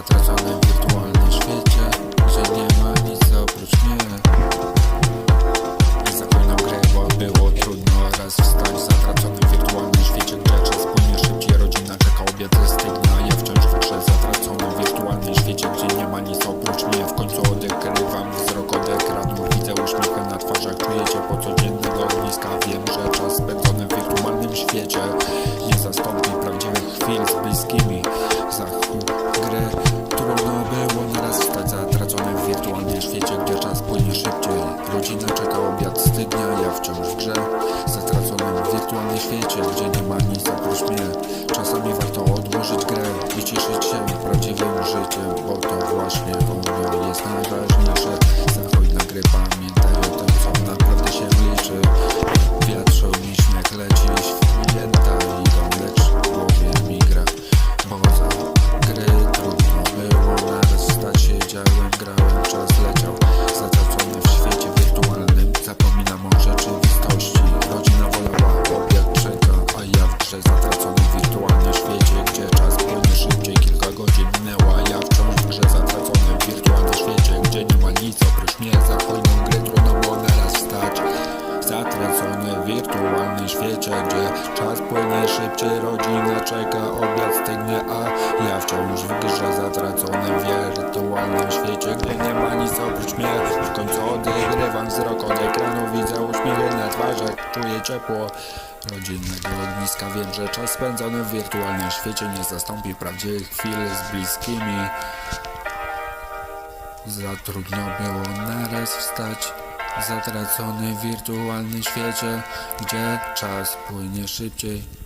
zatraconym wirtualnym świecie Że nie ma nic oprócz mnie. Nie zapominam grę, bo było trudno raz wstać w zatraconym wirtualnym świecie Gdzie czas płynie szybciej, rodzina czeka obiad zestygna Ja wciąż w grze zatraconym wirtualnym świecie Gdzie nie ma nic oprócz mnie. W końcu odekrywam wzrok od ekranu Widzę uśmiechy na twarzach, czuję po codziennego ogniska. Wiem, że czas spędzony w wirtualnym świecie Nie zastąpi prawdziwych chwil z bliskimi. Zachód gry Rodzina czeka, obiad stygnia, ja wciąż w grze. Zatracony w wirtualnym świecie Gdzie nie ma nic oprócz mnie. Czasami warto odłożyć grę i cieszyć się zatracony w wirtualnym świecie Gdzie czas płynie szybciej, kilka godzin minęła Ja wciąż w grze zatracony w wirtualnym świecie Gdzie nie ma nic oprócz mnie, za hojną gry trudno było naraz stać. Zatracony w wirtualnym świecie, gdzie czas płynie szybciej, rodzina czeka, obiad stygnie, a ja wciąż w grze zatracony w wirtualnym świecie, gdzie nie ma nic oprócz mnie. W końcu odegrywam wzrok od ekranu, widzę uśmiechy na twarzach, czuję ciepło rodzinnego ogniska. Wiem, że czas spędzony w wirtualnym świecie nie zastąpi prawdziwych chwil z bliskimi. Za trudno było naraz wstać Zatracony w wirtualnym świecie Gdzie czas płynie szybciej